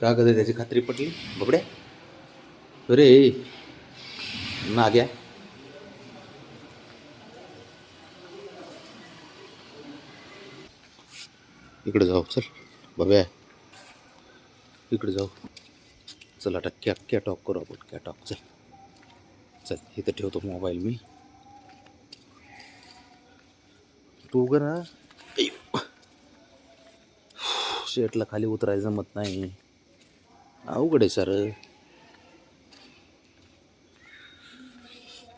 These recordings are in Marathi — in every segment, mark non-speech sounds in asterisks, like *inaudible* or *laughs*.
का कधी त्याची खात्री पटली? बबड्या. अरे नाग्या. इकडे जाऊ चल. बब्या. इकडे जाऊ. चल आता कॅ कॅटॉक करू आपण? कॅटॉक चल. चल इथं ठेवतो मोबाईल मी. तू ग ना. शेटला खाली उतरायला जमत नाही. अवघड आहे सर.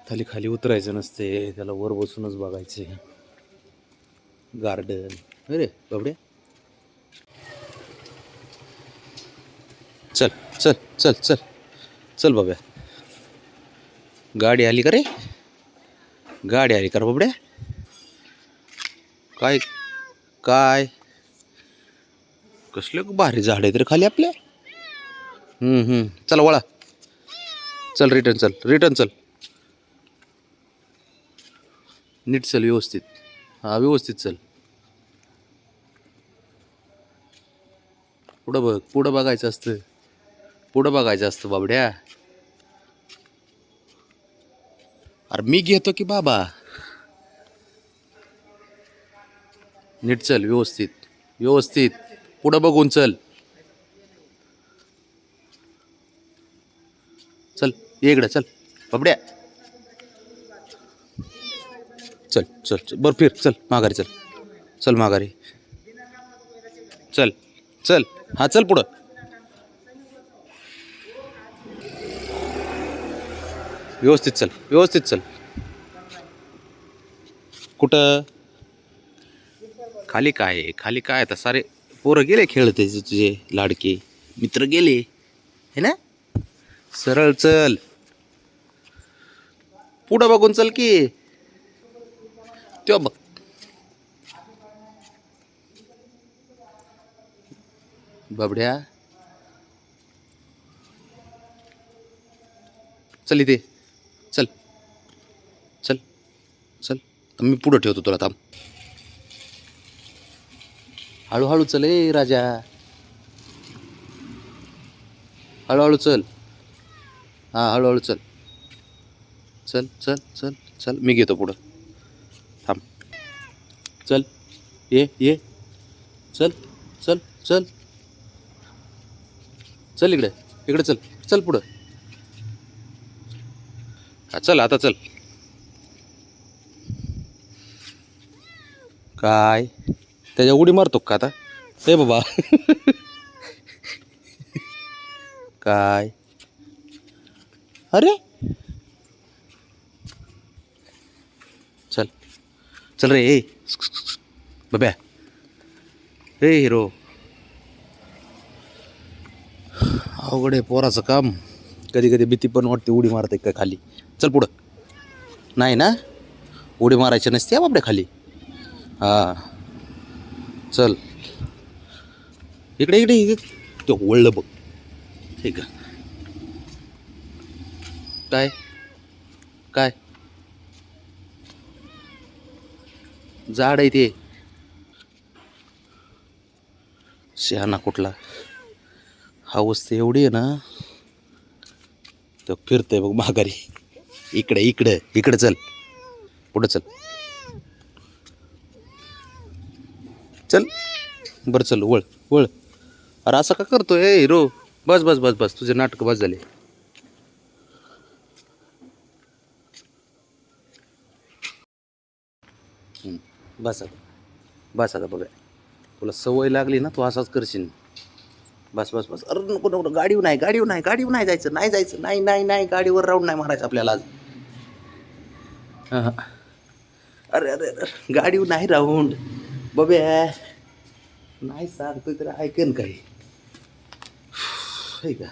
खाली खाली उतरायचं नसते त्याला वर बसूनच बघायचे. गार्डन. अरे बाबड्या. चल चल चल चल. चल बाब्या गाडी आली का रे? गाडी आली का रे बाबड्या? काय काय? कसले भारी झाड आहेत रे खाली आपल्या? चल वळा. चल रिटर्न चल. रिटर्न चल. नीट चल व्यवस्थित. हा व्यवस्थित चल. पुढं बघ पुढं बघायचं असतं. पुढं बघायचं असतं बाबड्या. अरे मी घेतो की बाबा? नीट चल व्यवस्थित. व्यवस्थित. पुढं बघून चल. चल ये इकडं चल. बाबड्या चल चल चल. बरं फिर चल माघारी चल. चल माघारी. चल चल. हा चल पुढं. व्यवस्थित चल व्यवस्थित चल. कुठं? खाली काय आहे? खाली काय? आता सारे पोरं गेले खेळते तुझे लाडके. मित्र गेले. है ना? सरळ चल. पुढं बघून चल की. तो बघ. बाबड्या. चल इथे. चल. चल. चल. मी पुढं ठेवतो तुला थांब. हळूहळू चल ए राजा. हळूहळू चल. हां हळूहळू चल. चल चल चल चल. मी घेतो पुढं. थांब. चल. ये ये. चल चल चल. चल इकडे. इकडे चल. चल पुढं. हा चल आता चल. काय? त्याच्या उडी मारतो का आता? हे बाबा. *laughs* काय? अरे? चल. चल रे ए. बब्या. हे हिरो. अवघड आहे पोराचं काम. कधी कधी भीती पण वाटते उडी मारते का खाली. चल पुढं. नाही ना? उडी मारायची नसते बापड्या बाबड्या खाली. हां. चल. इकडे इकडे इकडे. तो वळलं बघ. ठीक आहे. काय? काय? झाड आहे ते. शहाणा कुठला? हाऊस तर एवढी आहे ना तो फिरतोय बघ माघारी. इकडे इकडे इकडे चल. पुढं चल. चल. बरं चल वळ वळ. अरे असं का करतोय? हिरो. बस बस बस बस. तुझे नाटक बस झाले. बस आता. बस आता बघा तुला सवय लागली ना तू असाच करशील. बस बस बस. अरे नको नको गाडीवर नाही गाडीवर नाही गाडीवर नाही जायचं नाही जायचं. नाही नाही नाही गाडीवर राऊंड नाही मारायचं आपल्याला आज. हां अरे अरे अरे गाडीवर नाही राऊंड. बब्या नाही सांगतोय तर ऐकेन काही. का?